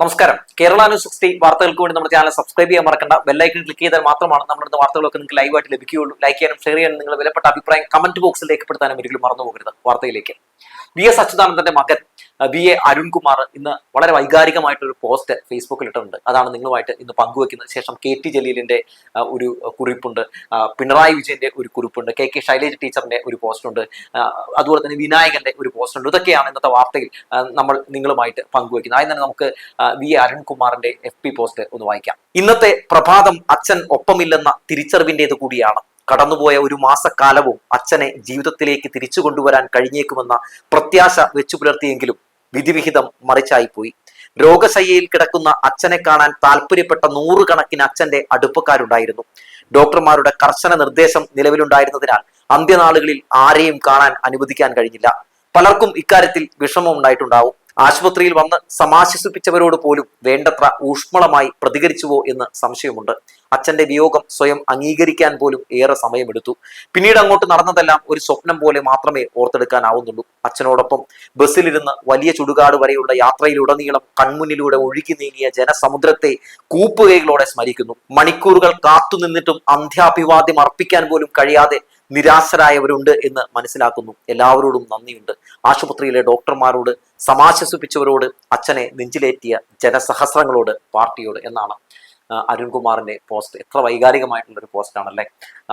നമസ്കാരം. Kerala news sixty വാർത്തകൾക്ക് വേണ്ടി നമ്മുടെ ചാനൽ സബ്സ്ക്രൈബ് ചെയ്യാൻ മറക്കണ്ട. ബെല്ലൈക്കൺ ക്ലിക്ക് ചെയ്താൽ മാത്രമാണ് നമ്മുടെ വാർത്തകളൊക്കെ നിങ്ങൾക്ക് ലൈവായിട്ട് ലഭിക്കുകയുള്ളൂ. ലൈക്ക് ചെയ്യാനും ഷെയർ ചെയ്യാനും നിങ്ങളുടെ വിലപ്പെട്ട അഭിപ്രായം കമന്റ് ബോക്സിൽ രേഖപ്പെടുത്താനും ഒരിക്കലും മറന്നു പോകരുത് വാർത്തയിലേക്ക്. വി. എസ്. അച്യുതാനന്ദന്റെ മകൻ. വി എ അരുൺകുമാർ ഇന്ന് വളരെ വൈകാരികമായിട്ടൊരു പോസ്റ്റ് ഫേസ്ബുക്കിൽ ഇട്ടിട്ടുണ്ട്. അതാണ് നിങ്ങളുമായിട്ട് ഇന്ന് പങ്കുവെക്കുന്നത്. ശേഷം കെ ടി ജലീലിന്റെ ഒരു കുറിപ്പുണ്ട്. പിണറായി വിജയന്റെ ഒരു കുറിപ്പുണ്ട്. കെ കെ ശൈലേജ് ടീച്ചറിന്റെ ഒരു പോസ്റ്റുണ്ട്. അതുപോലെ തന്നെ വിനായകന്റെ ഒരു പോസ്റ്റുണ്ട്. ഇതൊക്കെയാണ് ഇന്നത്തെ വാർത്തയിൽ നമ്മൾ നിങ്ങളുമായിട്ട് പങ്കുവെക്കുന്നത്. ആദ്യം തന്നെ നമുക്ക് വി അരുൺകുമാറിന്റെ എഫ് പി പോസ്റ്റ് ഒന്ന് വായിക്കാം. ഇന്നത്തെ പ്രഭാതം അച്ഛൻ ഒപ്പമില്ലെന്ന തിരിച്ചറിവിന്റേത് കൂടിയാണ്. കടന്നുപോയ ഒരു മാസക്കാലവും അച്ഛനെ ജീവിതത്തിലേക്ക് തിരിച്ചു കൊണ്ടുവരാൻ കഴിഞ്ഞേക്കുമെന്ന പ്രത്യാശ വെച്ചു പുലർത്തിയെങ്കിലും വിധിവിഹിതം മറിച്ചായിപ്പോയി. രോഗശയ്യയിൽ കിടക്കുന്ന അച്ഛനെ കാണാൻ താല്പര്യപ്പെട്ട നൂറുകണക്കിന് അച്ഛന്റെ അടുപ്പക്കാരുണ്ടായിരുന്നു. ഡോക്ടർമാരുടെ കർശന നിർദ്ദേശം നിലവിലുണ്ടായിരുന്നതിനാൽ അന്ത്യനാളുകളിൽ ആരെയും കാണാൻ അനുവദിക്കാൻ കഴിഞ്ഞില്ല. പലർക്കും ഇക്കാര്യത്തിൽ വിഷമം ഉണ്ടായിട്ടുണ്ടാവും ആശുപത്രിയിൽ വന്ന് സമാശ്വസിപ്പിച്ചവരോട് പോലും വേണ്ടത്ര ഊഷ്മളമായി പ്രതികരിച്ചുവോ എന്ന് സംശയമുണ്ട്. അച്ഛന്റെ വിയോഗം സ്വയം അംഗീകരിക്കാൻ പോലും ഏറെ സമയമെടുത്തു. പിന്നീട് അങ്ങോട്ട് നടന്നതെല്ലാം ഒരു സ്വപ്നം പോലെ മാത്രമേ ഓർത്തെടുക്കാനാവുന്നുള്ളൂ. അച്ഛനോടൊപ്പം ബസ്സിലിരുന്ന് വലിയ ചുടുകാട് വരെയുള്ള യാത്രയിലുടനീളം കൺമുന്നിലൂടെ ഒഴുകി നീങ്ങിയ ജനസമുദ്രത്തെ കൂപ്പുകൈകളോടെ സ്മരിക്കുന്നു. മണിക്കൂറുകൾ കാത്തുനിന്നിട്ടും അന്ത്യാഭിവാദ്യം അർപ്പിക്കാൻ പോലും കഴിയാതെ നിരാശരായവരുണ്ട് എന്ന് മനസ്സിലാക്കുന്നു. എല്ലാവരോടും നന്ദിയുണ്ട്. ആശുപത്രിയിലെ ഡോക്ടർമാരോട് സമാശ്വസിപ്പിച്ചവരോട് അച്ഛനെ നെഞ്ചിലേറ്റിയ ജനസഹസ്രങ്ങളോട് പാർട്ടിയോട് എന്നാണ് അരുൺകുമാറിന്റെ പോസ്റ്റ്. എത്ര വൈകാരികമായിട്ടുള്ള ഒരു പോസ്റ്റ് ആണല്ലേ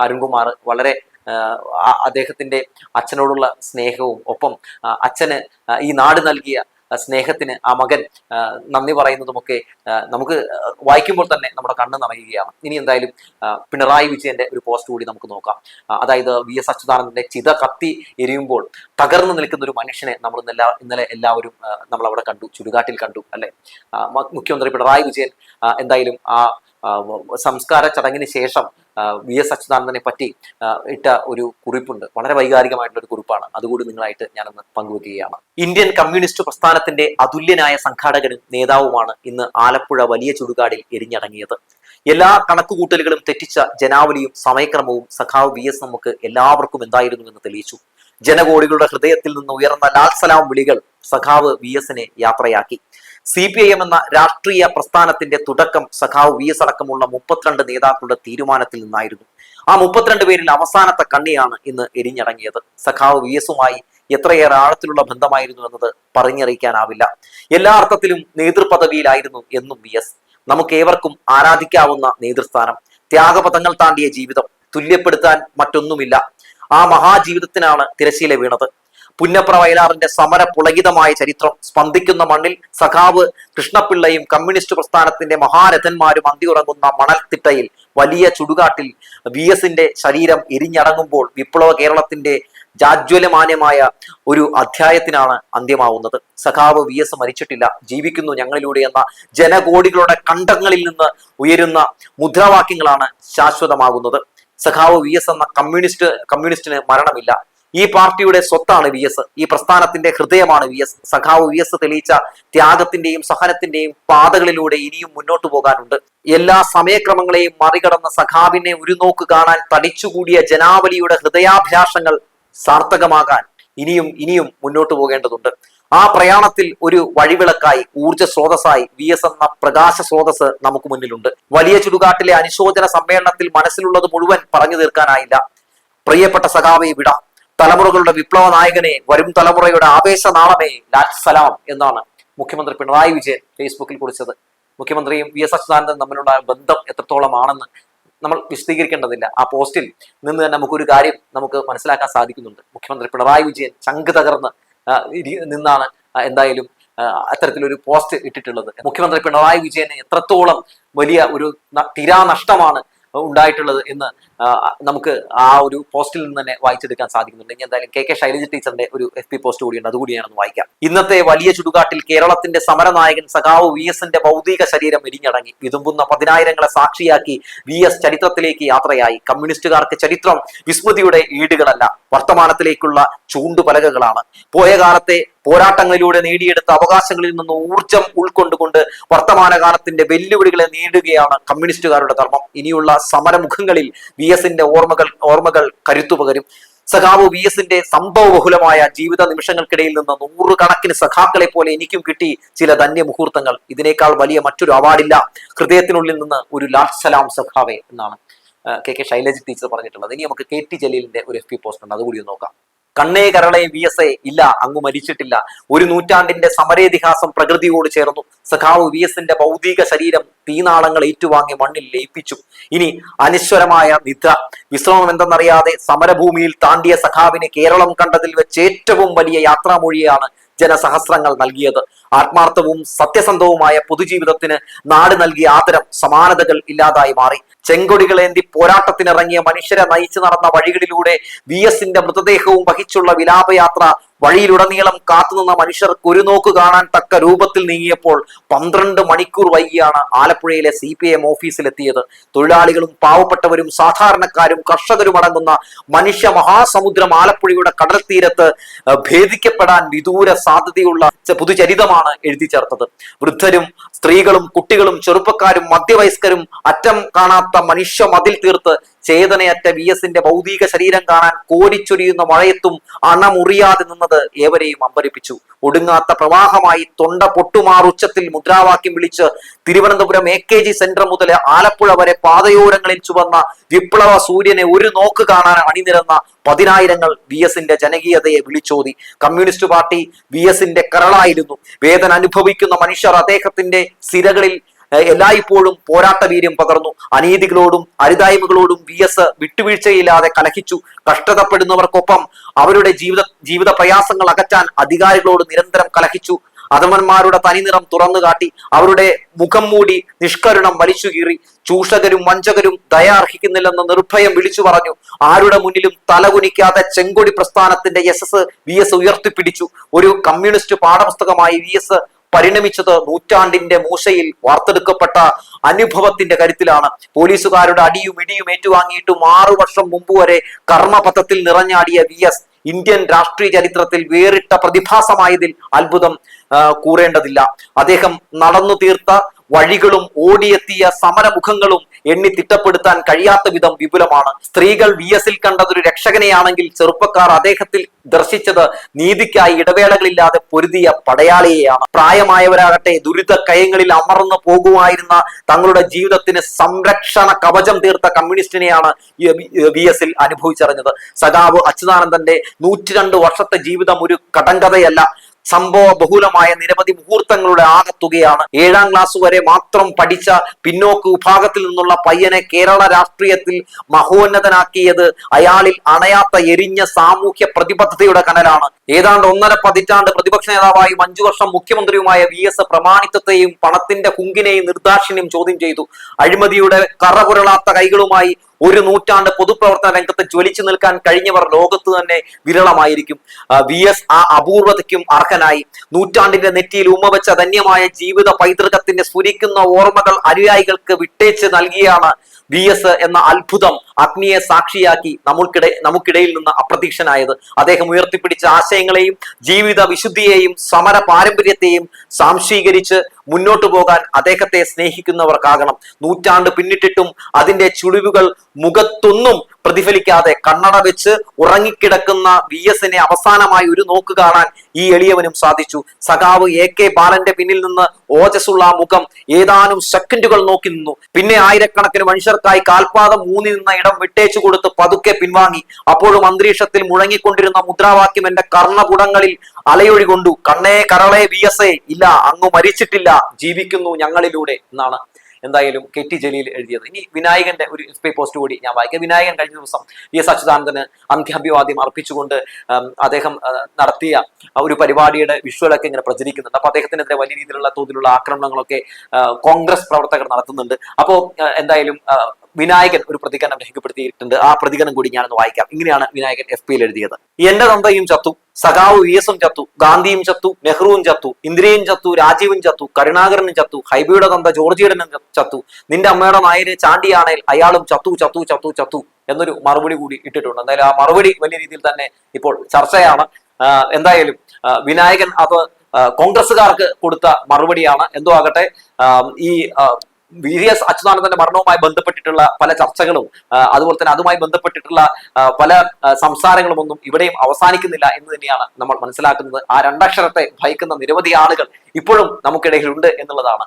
അരുൺകുമാർ വളരെ അദ്ദേഹത്തിന്റെ അച്ഛനോടുള്ള സ്നേഹവും ഒപ്പം അച്ഛന് ഈ നാട് നൽകിയ സ്നേഹത്തിന് ആ മകൻ നന്ദി പറയുന്നതുമൊക്കെ നമുക്ക് വായിക്കുമ്പോൾ തന്നെ നമ്മുടെ കണ്ണ് നിറയുകയാണ്. ഇനി എന്തായാലും പിണറായി വിജയന്റെ ഒരു പോസ്റ്റ് കൂടി നമുക്ക് നോക്കാം. അതായത് വി എസ് അച്യുതാനന്ദന്റെ ചിത കത്തി എരിയുമ്പോൾ തകർന്നു നിൽക്കുന്ന ഒരു മനുഷ്യനെ നമ്മൾ ഇന്നലെ ഇന്നലെ എല്ലാവരും നമ്മൾ അവിടെ കണ്ടു ചുടുകാട്ടിൽ കണ്ടു അല്ലെ? മുഖ്യമന്ത്രി പിണറായി വിജയൻ എന്തായാലും ആ സംസ്കാര ചടങ്ങിന് ശേഷം വി എസ് അച്യുതാനന്ദനെ പറ്റി ഇട്ട ഒരു കുറിപ്പുണ്ട്. വളരെ വൈകാരികമായിട്ടുള്ള ഒരു കുറിപ്പാണ്. അതുകൂടി നിങ്ങളായിട്ട് ഞാനൊന്ന് പങ്കുവെക്കുകയാണ്. ഇന്ത്യൻ കമ്മ്യൂണിസ്റ്റ് പ്രസ്ഥാനത്തിന്റെ അതുല്യനായ സംഘാടകനും നേതാവുമാണ് ഇന്ന് ആലപ്പുഴ വലിയ ചുടുകാടിൽ എരിഞ്ഞടങ്ങിയത്. എല്ലാ കണക്കുകൂട്ടലുകളും തെറ്റിച്ച ജനാവലിയും സമയക്രമവും സഖാവ് വി എസ് നമുക്ക് എല്ലാവർക്കും എന്തായിരുന്നു എന്ന് തെളിയിച്ചു. ജനകോടികളുടെ ഹൃദയത്തിൽ നിന്ന് ഉയർന്ന ലാൽസലാം വിളികൾ സഖാവ് വി എസിനെ യാത്രയാക്കി. സി പി ഐ എം എന്ന രാഷ്ട്രീയ പ്രസ്ഥാനത്തിന്റെ തുടക്കം സഖാവ് വി എസ് അടക്കമുള്ള മുപ്പത്തിരണ്ട് നേതാക്കളുടെ തീരുമാനത്തിൽ നിന്നായിരുന്നു. ആ മുപ്പത്തിരണ്ട് പേരിൽ അവസാനത്തെ കണ്ണിയാണ് ഇന്ന് എരിഞ്ഞടങ്ങിയത് സഖാവ് വി എസുമായി എത്രയേറെ ആഴത്തിലുള്ള ബന്ധമായിരുന്നു എന്നത് പറഞ്ഞറിയിക്കാനാവില്ല. എല്ലാ അർത്ഥത്തിലും നേതൃപദവിയിലായിരുന്നു എന്നും വി എസ്. നമുക്ക് ഏവർക്കും ആരാധിക്കാവുന്ന നേതൃസ്ഥാനം. ത്യാഗപഥങ്ങൾ താണ്ടിയ ജീവിതം. തുല്യപ്പെടുത്താൻ മറ്റൊന്നുമില്ല. ആ മഹാജീവിതത്തിനാണ് തിരശീല വീണത്. പുന്നപ്ര വയലാറിന്റെ സമര പുളകിതമായ ചരിത്രം സ്പന്ദിക്കുന്ന മണ്ണിൽ സഖാവ് കൃഷ്ണപിള്ളയും കമ്മ്യൂണിസ്റ്റ് പ്രസ്ഥാനത്തിന്റെ മഹാരഥന്മാരും അന്തിയുറങ്ങുന്ന മണൽത്തിട്ടയിൽ വലിയ ചുടുകാട്ടിൽ വി എസിന്റെ ശരീരം എരിഞ്ഞടങ്ങുമ്പോൾ വിപ്ലവ കേരളത്തിന്റെ ജാജ്വലമാന്യമായ ഒരു അധ്യായത്തിനാണ് അന്ത്യമാവുന്നത്. സഖാവ് വി എസ് മരിച്ചിട്ടില്ല ജീവിക്കുന്നു ഞങ്ങളിലൂടെ എന്ന ജനകോടികളുടെ കണ്ടങ്ങളിൽ നിന്ന് ഉയരുന്ന മുദ്രാവാക്യങ്ങളാണ് ശാശ്വതമാകുന്നത്. സഖാവ് വി എസ് എന്ന കമ്മ്യൂണിസ്റ്റ് കമ്മ്യൂണിസ്റ്റിന് മരണമില്ല. ഈ പാർട്ടിയുടെ സ്വത്താണ് വി എസ്. ഈ പ്രസ്ഥാനത്തിന്റെ ഹൃദയമാണ് വി എസ്. സഖാവ് വി എസ് തെളിയിച്ച ത്യാഗത്തിന്റെയും സഹനത്തിന്റെയും പാതകളിലൂടെ ഇനിയും മുന്നോട്ടു പോകാനുണ്ട്. എല്ലാ സമയക്രമങ്ങളെയും മറികടന്ന സഖാവിനെ ഒരു നോക്ക് കാണാൻ തടിച്ചുകൂടിയ ജനാവലിയുടെ ഹൃദയാഭിലാഷങ്ങൾ സാർത്ഥകമാകാൻ ഇനിയും ഇനിയും മുന്നോട്ടു പോകേണ്ടതുണ്ട്. ആ പ്രയാണത്തിൽ ഒരു വഴിവിളക്കായി ഊർജ സ്രോതസ്സായി വി എസ് എന്ന പ്രകാശ സ്രോതസ് നമുക്ക് മുന്നിലുണ്ട്. വലിയ ചുടുകാട്ടിലെ അനുശോചന സമ്മേളനത്തിൽ മനസ്സിലുള്ളത് മുഴുവൻ പറഞ്ഞു തീർക്കാനായില്ല. പ്രിയപ്പെട്ട സഖാവെ വിട. തലമുറകളുടെ വിപ്ലവ നായകനെ വരും തലമുറയുടെ ആവേശ നാളമേ ലാൽ സലാം എന്നാണ് മുഖ്യമന്ത്രി പിണറായി വിജയൻ ഫേസ്ബുക്കിൽ കുറിച്ചത്. മുഖ്യമന്ത്രിയും വി എസ് അച്യുതാനന്ദൻ തമ്മിലുള്ള ബന്ധം എത്രത്തോളമാണെന്ന് നമ്മൾ വിശദീകരിക്കേണ്ടതില്ല. ആ പോസ്റ്റിൽ നിന്ന് തന്നെ നമുക്കൊരു കാര്യം നമുക്ക് മനസ്സിലാക്കാൻ സാധിക്കുന്നുണ്ട്. മുഖ്യമന്ത്രി പിണറായി വിജയൻ ചങ്ക് തകർന്ന് നിന്നാണ് എന്തായാലും അത്തരത്തിലൊരു പോസ്റ്റ് ഇട്ടിട്ടുള്ളത്. മുഖ്യമന്ത്രി പിണറായി വിജയന് എത്രത്തോളം വലിയ ഒരു തീരാനഷ്ടമാണ് ഉണ്ടായിട്ടുള്ളത് എന്ന് നമുക്ക് ആ ഒരു പോസ്റ്റിൽ നിന്ന് തന്നെ വായിച്ചെടുക്കാൻ സാധിക്കുന്നുണ്ട്. ഇനി എന്തായാലും കെ കെ ശൈലജ ടീച്ചറിന്റെ ഒരു എഫ് പി പോസ്റ്റ് കൂടിയുണ്ട് അതുകൂടിയാണ് വായിക്കാം. ഇന്നത്തെ വലിയ ചുടുകാട്ടിൽ കേരളത്തിന്റെ സമരനായകൻ സഖാവ് വി എസിന്റെ ഭൗതിക ശരീരം എരിഞ്ഞടങ്ങി വിതുമ്പുന്ന പതിനായിരങ്ങളെ സാക്ഷിയാക്കി വി എസ് ചരിത്രത്തിലേക്ക് യാത്രയായി. കമ്മ്യൂണിസ്റ്റുകാർക്ക് ചരിത്രം വിസ്മൃതിയുടെ ഈടുകളല്ല വർത്തമാനത്തിലേക്കുള്ള ചൂണ്ടുപലകകളാണ്. പോയ കാലത്തെ പോരാട്ടങ്ങളിലൂടെ നേടിയെടുത്ത അവകാശങ്ങളിൽ നിന്ന് ഊർജം ഉൾക്കൊണ്ടുകൊണ്ട് വർത്തമാനകാലത്തിന്റെ വെല്ലുവിളികളെ നേടുകയാണ് കമ്മ്യൂണിസ്റ്റുകാരുടെ ധർമ്മം. ഇനിയുള്ള സമരമുഖങ്ങളിൽ വി എസിന്റെ ഓർമ്മകൾ ഓർമ്മകൾ കരുത്തു പകരും സഖാവ് വി എസിന്റെ സംഭവ ബഹുലമായ ജീവിത നിമിഷങ്ങൾക്കിടയിൽ നിന്ന് നൂറുകണക്കിന് സഖാക്കളെ പോലെ എനിക്കും കിട്ടി ചില ധന്യ മുഹൂർത്തങ്ങൾ ഇതിനേക്കാൾ വലിയ മറ്റൊരു അവാർഡില്ല. ഹൃദയത്തിനുള്ളിൽ നിന്ന് ഒരു ലാസ്റ്റ് സലാം സഖാവെ എന്നാണ് കെ കെ ശൈലജ ടീച്ചർ പറഞ്ഞിട്ടുള്ളത്. ഇനി നമുക്ക് കെ ടി ജലീലിന്റെ ഒരു എഫ് പി പോസ്റ്റ് ഉണ്ട്. അതുകൂടി നോക്കാം. കണ്ണേ കരളെ വി എസ് എ ഇല്ല അങ്ങ് മരിച്ചിട്ടില്ല. ഒരു നൂറ്റാണ്ടിന്റെ സമരേതിഹാസം പ്രകൃതിയോട് ചേർന്നു. സഖാവ് വി എസിന്റെ ഭൗതിക ശരീരം തീനാളങ്ങൾ ഏറ്റുവാങ്ങി മണ്ണിൽ ലയിപ്പിച്ചു. ഇനി അനശ്വരമായ നിദ്ര. വിശ്രമം എന്തെന്നറിയാതെ സമരഭൂമിയിൽ താണ്ടിയ സഖാവിന് കേരളം കണ്ടതിൽ വെച്ച് ഏറ്റവും വലിയ യാത്രാമൊഴിയാണ് ജനസഹസ്രങ്ങൾ നൽകിയത്. ആത്മാർത്ഥവും സത്യസന്ധവുമായ പൊതുജീവിതത്തിന് നാട് നൽകിയ ആദരം സമാനതകൾ ഇല്ലാതായി മാറി. ചെങ്കൊടികളേന്തി പോരാട്ടത്തിനിറങ്ങിയ മനുഷ്യരെ നയിച്ചു നടന്ന വഴികളിലൂടെ വി എസിന്റെ മൃതദേഹവും വഹിച്ചുള്ള വിലാപയാത്ര വഴിയിലുടനീളം കാത്തുനിന്ന മനുഷ്യർക്ക് ഒരു നോക്ക് കാണാൻ തക്ക രൂപത്തിൽ നീങ്ങിയപ്പോൾ പന്ത്രണ്ട് മണിക്കൂർ വൈകിയാണ് ആലപ്പുഴയിലെ സി പി എം ഓഫീസിലെത്തിയത്. തൊഴിലാളികളും പാവപ്പെട്ടവരും സാധാരണക്കാരും കർഷകരും അടങ്ങുന്ന മനുഷ്യ മഹാസമുദ്രം ആലപ്പുഴയുടെ കടൽ തീരത്ത് ഭേദിക്കപ്പെടാൻ വിദൂര സാധ്യതയുള്ള പുതുചരിതമാണ് എഴുതി ചേർത്തത്. വൃദ്ധരും സ്ത്രീകളും കുട്ടികളും ചെറുപ്പക്കാരും മധ്യവയസ്കരും അറ്റം കാണാത്ത മനുഷ്യ മതിൽ തീർത്ത് ചേതനയറ്റ വി എസിന്റെ ഭൗതിക ശരീരം കാണാൻ കോരിച്ചൊരിയുന്ന മഴയത്തും അണമുറിയാതെ നിന്നത് ഏവരെയും അമ്പരിപ്പിച്ചു. ഒടുങ്ങാത്ത പ്രവാഹമായി തൊണ്ട പൊട്ടുമാർ ഉച്ചത്തിൽ മുദ്രാവാക്യം വിളിച്ച് Thiruvananthapuram A K G centre മുതൽ ആലപ്പുഴ വരെ പാതയോരങ്ങളിൽ ചുവന്ന വിപ്ലവ സൂര്യനെ ഒരു നോക്ക് കാണാൻ അണിനിരന്ന പതിനായിരങ്ങൾ വി എസിന്റെ ജനകീയതയെ വിളിച്ചോതി. കമ്മ്യൂണിസ്റ്റ് പാർട്ടി വി എസിന്റെ കരളായിരുന്നു. വേദന അനുഭവിക്കുന്ന മനുഷ്യർ അദ്ദേഹത്തിന്റെ സിരകളിൽ എല്ലായ്പ്പോഴും പോരാട്ട വീര്യം പകർന്നു. അനീതികളോടും അരുതായ്മകളോടും വി എസ് വിട്ടുവീഴ്ചയില്ലാതെ കലഹിച്ചു. കഷ്ടതപ്പെടുന്നവർക്കൊപ്പം അവരുടെ ജീവിത ജീവിത പ്രയാസങ്ങൾ അകറ്റാൻ അധികാരികളോട് നിരന്തരം കലഹിച്ചു. അധമന്മാരുടെ തനിനിറം തുറന്നു കാട്ടി. അവരുടെ മുഖം മൂടി നിഷ്കരുണം വലിച്ചു കീറി. ചൂഷകരും വഞ്ചകരും ദയ അർഹിക്കുന്നില്ലെന്ന് നിർഭയം വിളിച്ചു പറഞ്ഞു. ആരുടെ മുന്നിലും തലകുനിക്കാതെ ചെങ്കൊടി പ്രസ്ഥാനത്തിന്റെ യശസ് വി എസ് ഉയർത്തിപ്പിടിച്ചു. ഒരു കമ്മ്യൂണിസ്റ്റ് പാഠപുസ്തകമായി വി എസ് പരിണമിച്ചത് നൂറ്റാണ്ടിന്റെ മൂശയിൽ വാർത്തെടുക്കപ്പെട്ട അനുഭവത്തിന്റെ കരുത്തിലാണ് പോലീസുകാരുടെ അടിയും ഇടിയും ഏറ്റുവാങ്ങിയിട്ടും ആറു വർഷം മുമ്പ് വരെ കർമ്മപഥത്തിൽ നിറഞ്ഞാടിയ വി എസ് ഇന്ത്യൻ രാഷ്ട്രീയ ചരിത്രത്തിൽ വേറിട്ട പ്രതിഭാസമായതിൽ അത്ഭുതം കൂറേണ്ടതില്ല. അദ്ദേഹം നടന്നു തീർത്ത വഴികളും ഓടിയെത്തിയ സമരമുഖങ്ങളും എണ്ണി തിട്ടപ്പെടുത്താൻ കഴിയാത്ത വിധം വിപുലമാണ്. സ്ത്രീകൾ വി എസിൽ കണ്ടതൊരു രക്ഷകനെയാണെങ്കിൽ ചെറുപ്പക്കാർ അദ്ദേഹത്തിൽ ദർശിച്ചത് നീതിക്കായി ഇടവേളകളില്ലാതെ പൊരുതിയ പടയാളിയെയാണ്. പ്രായമായവരാകട്ടെ ദുരിത കയങ്ങളിൽ അമർന്നു പോകുമായിരുന്ന തങ്ങളുടെ ജീവിതത്തിന് സംരക്ഷണ കവചം തീർത്ത കമ്മ്യൂണിസ്റ്റിനെയാണ് വി എസിൽ അനുഭവിച്ചറിഞ്ഞത്. സഖാവ് അച്യുതാനന്ദന്റെ നൂറ്റിരണ്ട് വർഷത്തെ ജീവിതം ഒരു കടങ്കഥയല്ല. സംഭവ ബഹുലമായ നിരവധി മുഹൂർത്തങ്ങളുടെ ആകത്തുകയാണ്. ഏഴാം ക്ലാസ് വരെ മാത്രം പഠിച്ച പിന്നോക്ക് വിഭാഗത്തിൽ നിന്നുള്ള പയ്യനെ കേരള രാഷ്ട്രീയത്തിൽ മഹോന്നതനാക്കിയത് അയാളിൽ അണയാത്ത എരിഞ്ഞ സാമൂഹ്യ പ്രതിബദ്ധതയുടെ കനലാണ്. ഏതാണ്ട് ഒന്നര പതിറ്റാണ്ട് പ്രതിപക്ഷ നേതാവായും അഞ്ചു വർഷം മുഖ്യമന്ത്രിയുമായ വി എസ് പ്രമാണിത്വത്തെയും പണത്തിന്റെ കുങ്കിനെയും നിർദാക്ഷിണ്യം ചോദ്യം ചെയ്തു. അഴിമതിയുടെ കറപുരളാത്ത കൈകളുമായി ഒരു നൂറ്റാണ്ട് പൊതുപ്രവർത്തന രംഗത്ത് ജ്വലിച്ചു നിൽക്കാൻ കഴിഞ്ഞവർ ലോകത്ത് തന്നെ വിരളമായിരിക്കും. വി എസ് ആ അപൂർവതയ്ക്കും അർഹനായി. നൂറ്റാണ്ടിന്റെ നെറ്റിയിൽ ഉമ്മ വെച്ച ധന്യമായ ജീവിത പൈതൃകത്തിന്റെ സ്ഫുരിക്കുന്ന ഓർമ്മകൾ അനുയായികൾക്ക് വിട്ടേച്ച് നൽകിയാണ് വി എസ് എന്ന അത്ഭുതം. അഗ്നിയെ സാക്ഷിയാക്കി നമുക്കിട നമുക്കിടയിൽ നിന്ന് അപ്രതീക്ഷനായത്. അദ്ദേഹം ഉയർത്തിപ്പിടിച്ച ആശയങ്ങളെയും ജീവിത വിശുദ്ധിയെയും സമര പാരമ്പര്യത്തെയും സാംശീകരിച്ച് മുന്നോട്ടു പോകാൻ അദ്ദേഹത്തെ സ്നേഹിക്കുന്നവർക്കാകണം. നൂറ്റാണ്ട് പിന്നിട്ടിട്ടും അതിന്റെ ചുളിവുകൾ മുഖത്തൊന്നും പ്രതിഫലിക്കാതെ കണ്ണട വെച്ച് ഉറങ്ങിക്കിടക്കുന്ന വി എസിനെ അവസാനമായി ഒരു നോക്ക് കാണാൻ ഈ എളിയവനും സാധിച്ചു. സഖാവ് എ കെ ബാലന്റെ പിന്നിൽ നിന്ന് ഓജസ്സുള്ള മുഖം ഏതാനും സെക്കൻഡുകൾ നോക്കി നിന്നു. പിന്നെ ആയിരക്കണക്കിന് മനുഷ്യർക്കായി കാൽപാദം ഊന്നി നിന്ന ഇടം വിട്ടേച്ചു കൊടുത്ത് പതുക്കെ പിൻവാങ്ങി. അപ്പോഴും അന്തരീക്ഷത്തിൽ മുഴങ്ങിക്കൊണ്ടിരുന്ന മുദ്രാവാക്യം എന്റെ കർണപുടങ്ങളിൽ അലയൊഴി കൊണ്ടു. കണ്ണേ കരളെ വി എസ് എ ഇല്ല അങ്ങ് മരിച്ചിട്ടില്ല ജീവിക്കുന്നു ഞങ്ങളിലൂടെ എന്നാണ് എന്തായാലും കെ ടി ജലീൽ എഴുതിയത്. ഇനി വിനായകന്റെ ഒരു എഫ് പോസ്റ്റ് കൂടി ഞാൻ വായിക്കാം. വിനായകൻ കഴിഞ്ഞ ദിവസം വി എസ് അച്യുതാനന്ദന് അന്ത്യാഭിവാദ്യം അർപ്പിച്ചുകൊണ്ട് അദ്ദേഹം നടത്തിയ ഒരു പരിപാടിയുടെ വിഷ്വലൊക്കെ ഇങ്ങനെ പ്രചരിക്കുന്നുണ്ട്. അപ്പൊ അദ്ദേഹത്തിനെതിരെ വലിയ രീതിയിലുള്ള തോതിലുള്ള ആക്രമണങ്ങളൊക്കെ കോൺഗ്രസ് പ്രവർത്തകർ നടത്തുന്നുണ്ട്. അപ്പോ എന്തായാലും വിനായകൻ ഒരു പ്രതികരണം രേഖപ്പെടുത്തിയിട്ടുണ്ട്. ആ പ്രതികരണം കൂടി ഞാനൊന്ന് വായിക്കാം. ഇങ്ങനെയാണ് വിനായകൻ എഫ് പിയിൽ എഴുതിയത്. എന്റെ തന്തയും ചത്തു സഖാവ് വി എസും ചത്തു ഗാന്ധിയും ചത്തു നെഹ്റുവും ചത്തു ഇന്ദിരയും ചത്തു രാജീവും ചത്തു കരുണാകരനും ചത്തു ഹൈബിയുടെ തന്ത ജോർജിയുടനും ചത്തു നിന്റെ അമ്മയുടെ നായര് ചാണ്ടിയാണേൽ അയാളും ചത്തു ചത്തു ചത്തു ചത്തു എന്നൊരു മറുപടി കൂടി ഇട്ടിട്ടുണ്ട്. എന്തായാലും ആ മറുപടി വലിയ രീതിയിൽ തന്നെ ഇപ്പോൾ ചർച്ചയാണ്. എന്തായാലും വിനായകൻ അത് കോൺഗ്രസ്സുകാർക്ക് കൊടുത്ത മറുപടിയാണ്. എന്തോ ആകട്ടെ ഈ വി എസ് അച്യുതാനന്ദന്റെ മരണവുമായി ബന്ധപ്പെട്ടിട്ടുള്ള പല ചർച്ചകളും അതുപോലെ തന്നെ അതുമായി ബന്ധപ്പെട്ടിട്ടുള്ള പല സംസാരങ്ങളും ഒന്നും ഇവിടെയും അവസാനിക്കുന്നില്ല എന്ന് തന്നെയാണ് നമ്മൾ മനസ്സിലാക്കുന്നത്. ആ രണ്ടക്ഷരത്തെ ഭയക്കുന്ന നിരവധി ആളുകൾ ഇപ്പോഴും നമുക്കിടയിലുണ്ട് എന്നുള്ളതാണ്.